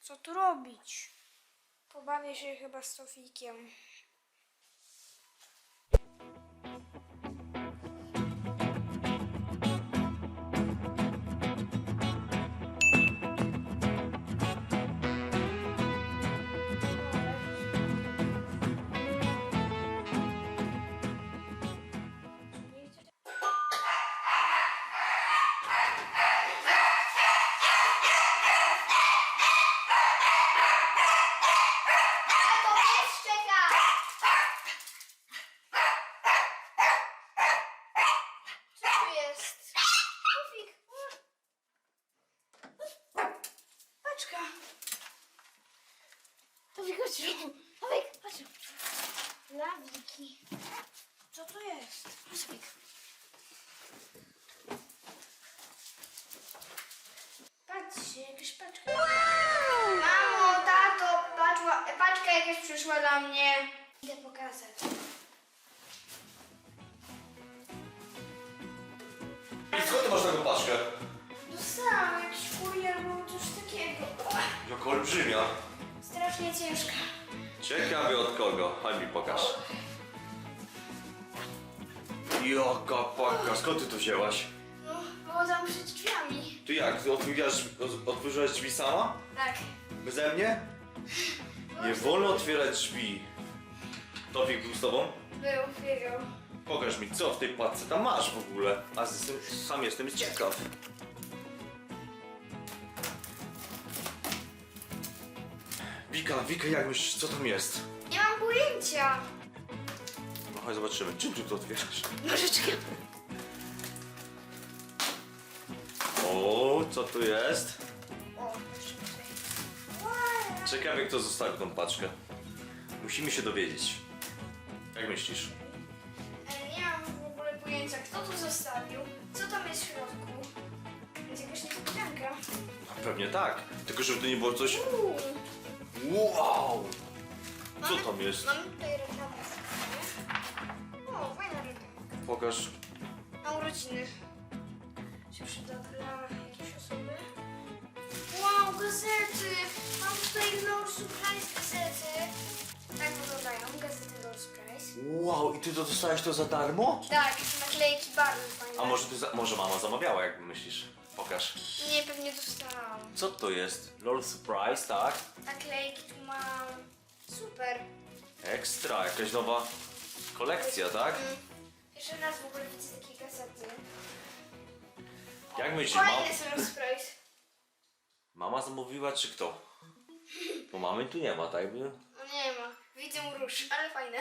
Co tu robić? Pobawię się chyba z Tofikiem. Jest? Tofik. Patrzcie, jakaś paczka. Mamo, tato, paczła, paczka jakaś przyszła do mnie. Idę pokazać. I skąd ty masz taką paczkę? Dostałam jakiś kurier albo coś takiego. Jak olbrzymia. Strasznie ciężka. Ciekawie od kogo? Chodź mi pokaż. Jaka paczka, skąd ty to wzięłaś? No, było tam przed drzwiami. Ty jak, otwierasz, otworzyłaś drzwi sama? Tak. Beze mnie? Nie wolno otwierać drzwi. Tofik był z tobą? Był, biegał. Pokaż mi, co w tej paczce tam masz w ogóle. A z- sam jestem ciekaw. Wika, Wika, jak myślisz, co tam jest? Nie mam pojęcia. No chodź zobaczymy, czym ty to otwierasz? Nożyczkę. O, co tu jest? O, jeszcze tutaj. Ciekawie, kto zostawił tą paczkę. Musimy się dowiedzieć. Jak myślisz? E, Nie mam w ogóle pojęcia, kto tu zostawił. Co tam jest w środku? Jest jakaś niespodzianka. No, pewnie tak. Tylko żeby to nie było coś... Uuu. Wow! Co tam jest? Mamy tutaj reklamę. Pokaż. Na urodziny. Się przyda dla jakiejś osoby. Wow, gazety! Mam tutaj Lord Surprise gazety. Tak wyglądają gazety Lord Surprise. Wow, i ty to dostałeś to za darmo? Tak, naklejki bardzo fajne. A może ty za... może mama zamawiała, jak myślisz? Pokaż. Nie, pewnie dostałam. Co to jest? Lord Surprise, tak? Naklejki tu mam. Super. Ekstra, jakaś nowa kolekcja, tak? Mm. Jeszcze raz w ogóle widzę takie gazety. Jak myślisz, ma... Kolejny są Surprise. mama zamówiła, czy kto? Bo mamy tu nie ma, tak? by? No nie ma. Widzę róż, ale fajne.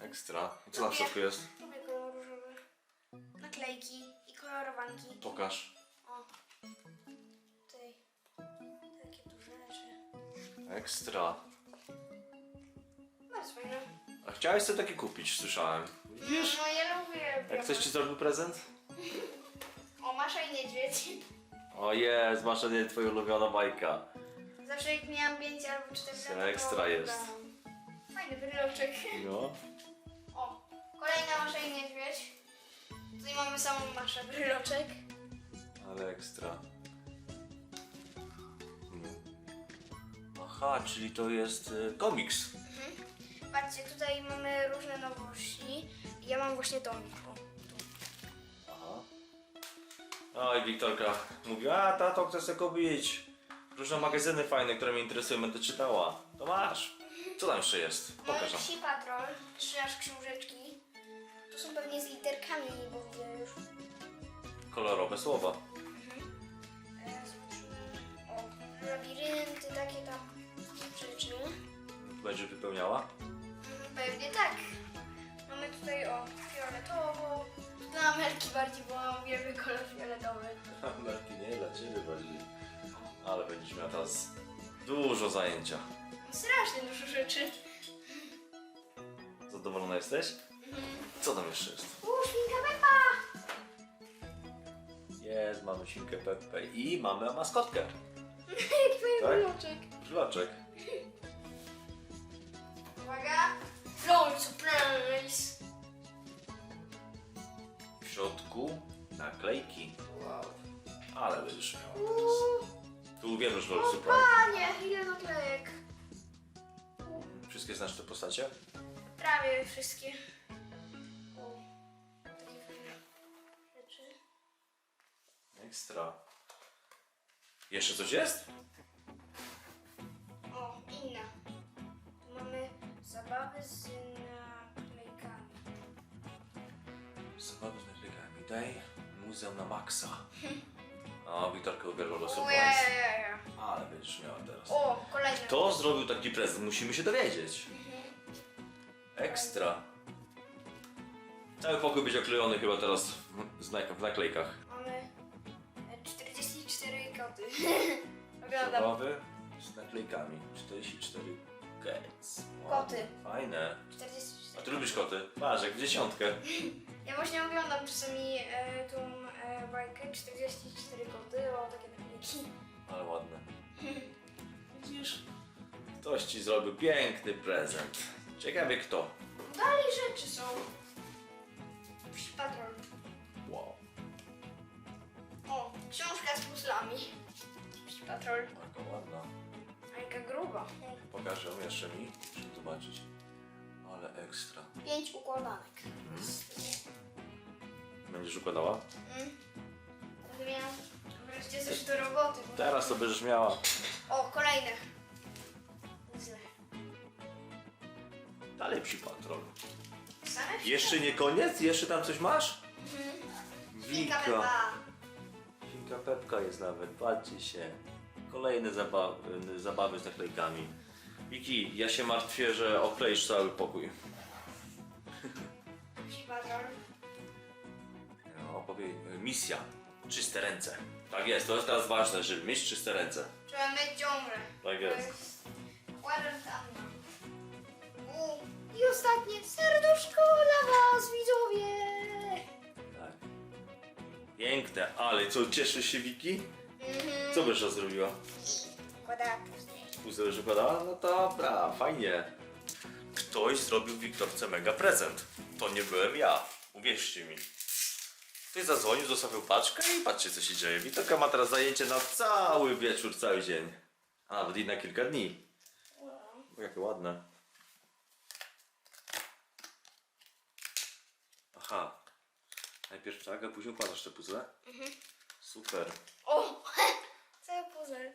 Ekstra. I co tam w środku jest? Lubię kolor różowy. Naklejki i kolorowanki. Pokaż. O. Tutaj. Takie duże rzeczy. Ekstra. Bardzo fajne. A chciałeś sobie takie kupić, słyszałem. Widzisz? No ja lubię. Jak ktoś ci zrobił prezent? O, Masza i Niedźwiedź. O jest, masz nie twoja ulubiona bajka. Zawsze jak miałam 5 albo 4 lata, to Ekstra jest. oglądałam. Fajny bryloczek. No. O, kolejna Masza i Niedźwiedź. Tutaj mamy samą Maszę, bryloczek. Ale ekstra. Mm. Aha, czyli to jest y, komiks. Patrzcie, tutaj mamy różne nowości. Ja mam właśnie tomik. O, tu. Aha. Oj, Wiktorka mówiła, a tato chcę sobie kupić różne magazyny fajne, które mnie interesują, będę czytała. To masz. Co tam jeszcze jest? Mamy Pokaż nam. Psi Patrol, trzy aż książeczki. Tu są pewnie z literkami, bo widzę już. Kolorowe słowa. E, zobaczymy. O, labirynty, takie tam rzeczy. Będzie wypełniała? Pewnie tak. Mamy tutaj o fioletowo. Dla Amelki bardziej, bo mam wielki kolor fioletowy. Marki nie, dla ciebie bardziej. Ale będziesz miała teraz dużo zajęcia. Strasznie dużo rzeczy. Zadowolona jesteś? Co tam jeszcze jest? Uuu, świnka Peppa! Jest, mamy świnkę Peppę i mamy maskotkę. Jaki fajny Tak? Żlaczek. Uwaga. Środku naklejki. Wow. Ale będziesz miała. Tu uwierzysz w LOL O Surprise. panie, ile naklejek. Wszystkie znasz te postacie? Prawie wszystkie. O, takie fajne rzeczy. Ekstra. Jeszcze coś jest? O, inna. Tu mamy zabawy z naklejkami. Zabawy Daj muzeum na maksa. O, Wiktorka do O, surprise. ja. Ale będziesz miała teraz. o kolejny. Kto zrobił taki prezent? Musimy się dowiedzieć. Ekstra. Cały pokój będzie oklejony chyba teraz w, znak- w naklejkach. Mamy e, 44 koty. Oglądam. Zabawy z naklejkami. 44 cats. Koty. Fajne. 44. A ty lubisz koty? Patrz, jak w dziesiątkę. Ja właśnie oglądam czasami e, tą e, bajkę 44 koty, o takie naklejki. Ale ładne. Widzisz? Ktoś ci zrobił piękny prezent. Ciekawie kto. Dalej rzeczy są. Psi patrol. Wow. O, książka z puzzlami. Psi patrol. Taka ładna. A jaka gruba. Pokażę ją jeszcze mi, żeby zobaczyć. Ale ekstra. Pięć układanek. Będziesz układała? Mm. Będę miała wreszcie coś do roboty. bo- Teraz to będziesz miała. O, kolejne. Źle. Dalej psi patrol. Same Jeszcze nie koniec? Jeszcze tam coś masz? Pepa. Wika Pepka jest nawet, patrzcie się. Kolejne zabawy, zabawy z naklejkami. Wiki, ja się martwię, że okleisz cały pokój. Patrol. No, opowie... Misja. Czyste ręce. Tak jest, to jest teraz ważne, żeby mieć czyste ręce. Trzeba mieć ciągle. Tak jest. Kwarantanna. U, I ostatnie serduszko dla was, widzowie. Tak. Piękne, ale co, cieszysz się Wiki? Mhm. Co byś zrobiła? Układała Puzzle już układała? No dobra, fajnie. Ktoś zrobił Wiktorce mega prezent. To nie byłem ja. Uwierzcie mi. Ktoś zadzwonił, zostawił paczkę i patrzcie co się dzieje. Wiktorka ma teraz zajęcie na cały wieczór, cały dzień. A nawet i na kilka dni. O, jakie ładne. Aha. Najpierw tak, a później układasz te puzzle? Super. O, cały puzzle.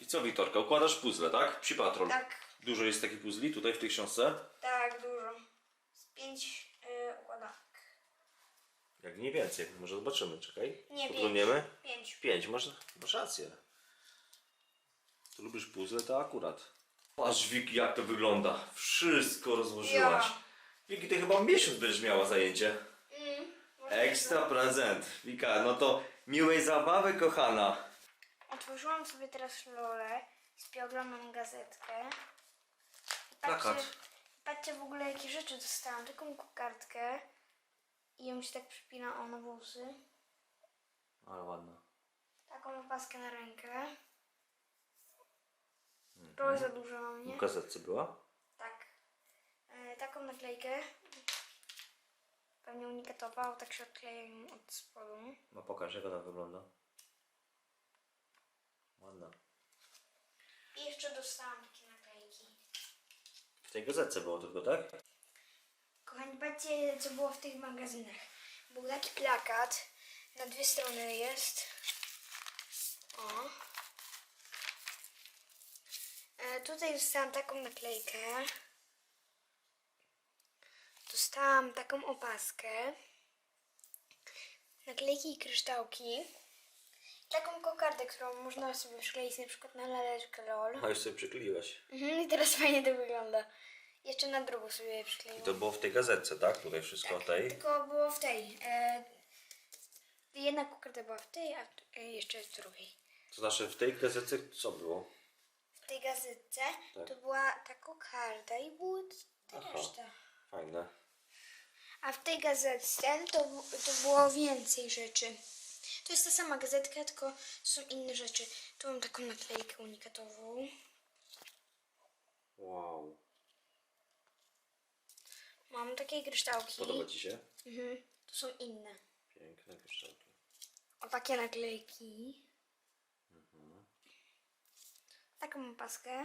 I co Wiktorka, układasz puzzle, tak? Psi patrol. Tak, Dużo jest takich puzli tutaj w tej książce? tak, dużo. Z pięć y, układanek. Jak nie więcej, może zobaczymy, czekaj. Nie, pięć. Podglądniemy? Pięć. Pięć, masz, masz rację. Tu lubisz puzzle, to akurat. Patrz Wiki jak to wygląda. Wszystko rozłożyłaś. Ja. Wiki, ty chyba miesiąc będziesz miała zajęcie. Mm, może Ekstra prezent. Wika, no to miłej zabawy kochana. Otworzyłam sobie teraz lolę, sobie oglądam gazetkę. I Plakat. Patrzcie, patrzcie w ogóle jakie rzeczy dostałam. Taką kokardkę i ją się tak przypina o na włosy. Ale ładna. Taką opaskę na rękę. Trochę za dużo na mnie. W gazetce była? Tak. E, taką naklejkę. Pewnie unikatowa, bo tak się odkleja ją od spodu. No pokaż jak ona wygląda. Ładna. I jeszcze dostałam takie naklejki. W tej gazetce było tylko, tak? Kochani, patrzcie co było w tych magazynach. Był taki plakat, na dwie strony jest. O. E, tutaj dostałam taką naklejkę. Dostałam taką opaskę. Naklejki i kryształki. Taką kokardę, którą można sobie przykleić na przykład na laleczkę LOL. A już sobie przykleiłaś. Mhm, I teraz fajnie to wygląda. Jeszcze na drugą sobie I przykleiłam. to było w tej gazetce, tak? Tutaj wszystko o tej. Tylko było w tej. E, jedna kokarda była w tej, a e, jeszcze w drugiej. To znaczy w tej gazetce co było? W tej gazetce Tak. to była ta kokarda i było ta Aha. reszta. Fajne. A w tej gazetce to, to było więcej rzeczy. To jest ta sama gazetka, tylko są inne rzeczy. Tu mam taką naklejkę unikatową. Wow. Mam takie kryształki. Podoba Ci się? Mhm. To są inne. Piękne kryształki. O takie naklejki. Taką mam paskę.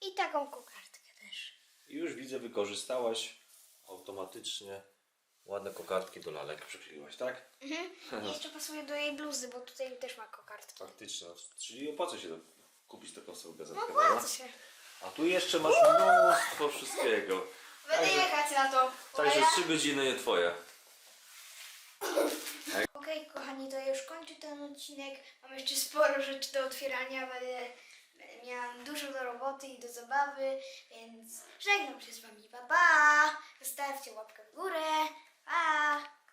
I taką kokardkę też. I już widzę, wykorzystałaś automatycznie ładne kokardki do lalek przykleiłaś, tak? I jeszcze pasuje do jej bluzy, bo tutaj też ma kokardki. Faktycznie, no, czyli opłaca się to, kupić taką sobie No gazetkę, opłaca prawda? się. A tu jeszcze masz mnóstwo wszystkiego. Będę Także- jechać na to. Także trzy godziny nie twoje. Okej, kochani, to ja już kończę ten odcinek. Mam jeszcze sporo rzeczy do otwierania. Będę, będę miała dużo do roboty i do zabawy, więc żegnam się z wami. Pa, pa! Zostawcie łapkę w górę. 啊。